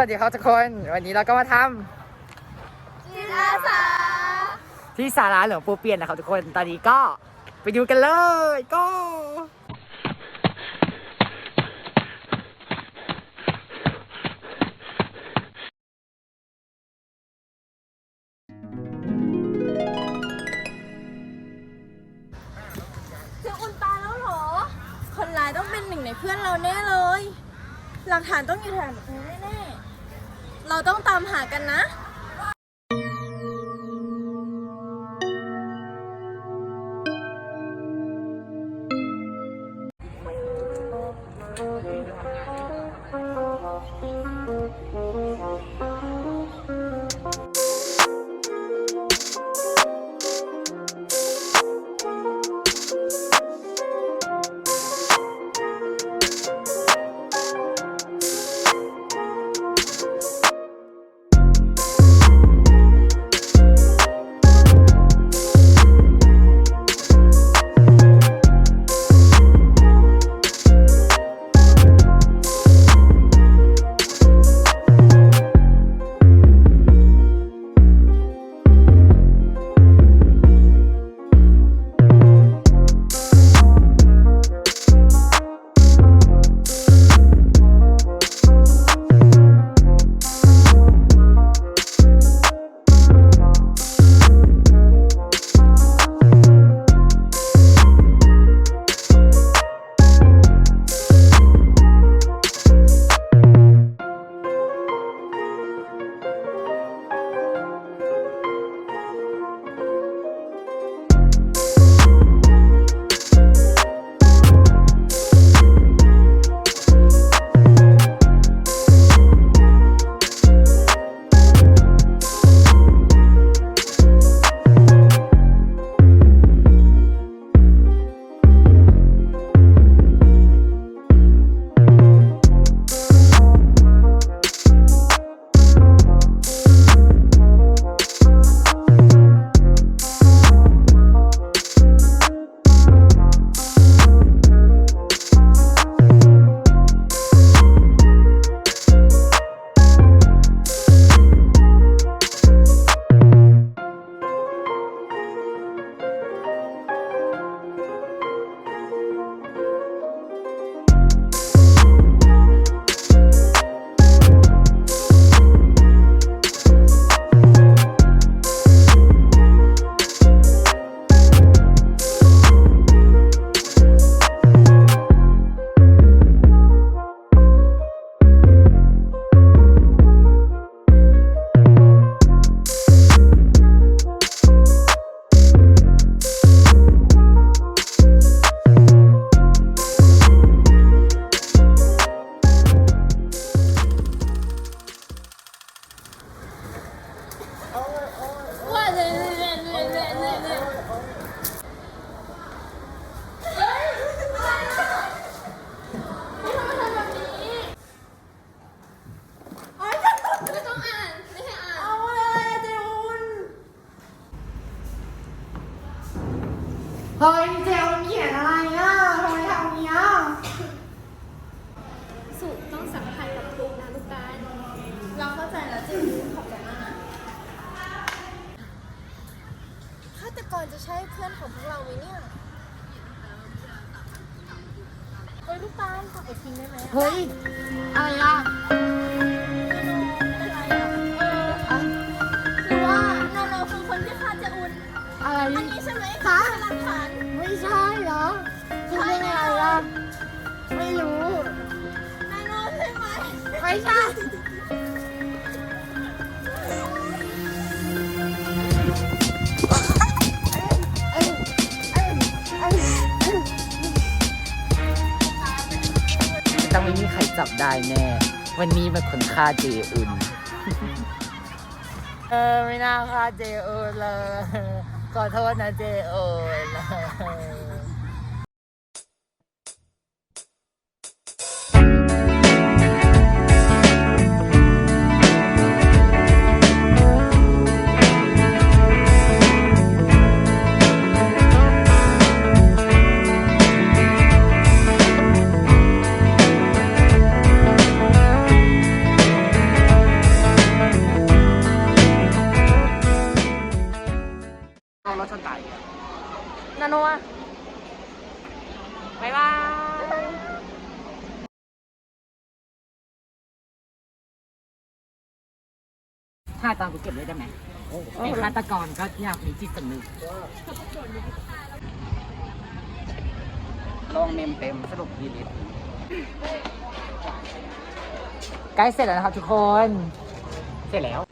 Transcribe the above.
วัสดีครับทุกคน วันนี้เราก็มาทจิตอาสาำที่สาราหลวงปู่เปลี่ยนนะครับทุกคน ตอนนี้ก็ไปดูกันเลยก็เจออุ่นตายแล้วเหรอ คนร้ายต้องเป็นหนึ่งในเพื่อนเราแน่เลย หลักฐานต้องอยู่แถวนี้แน่ๆเรา ต้องตามหากันนะ ของพวกเราไหมเนี่ยเฮ้ยลูกตาลฝากไปทิ้งได้ไหมเฮ้ย อะไรอะเป็นไรอะเออหรือว่าโนโนคือคนที่ฆ่าเจอุนอะไรอันนี้ใช่ไหมคะเป็นหลักฐานไม่ใช่เหรอพูดได้ไงล่ะไม่รู้นายโนใช่ไหมไม่ใช่ ต้องไม่มีใครจับได้แน่ วันนี้เป็นคนฆ่าเจอุนเออไม่น่าฆ่าเจอุนเลย ขอโทษนะเจอุน ไปนาโนบ๊ายบายถ่าตอนกูเก็บเลยได้ไหมเไอ้ฆาตกรก็อยากมีจิตสำนึกลองเมมเต็มสรุปยีนิดใกล้เสร็จแล้วนะครับทุกคน เสร็จแล้ว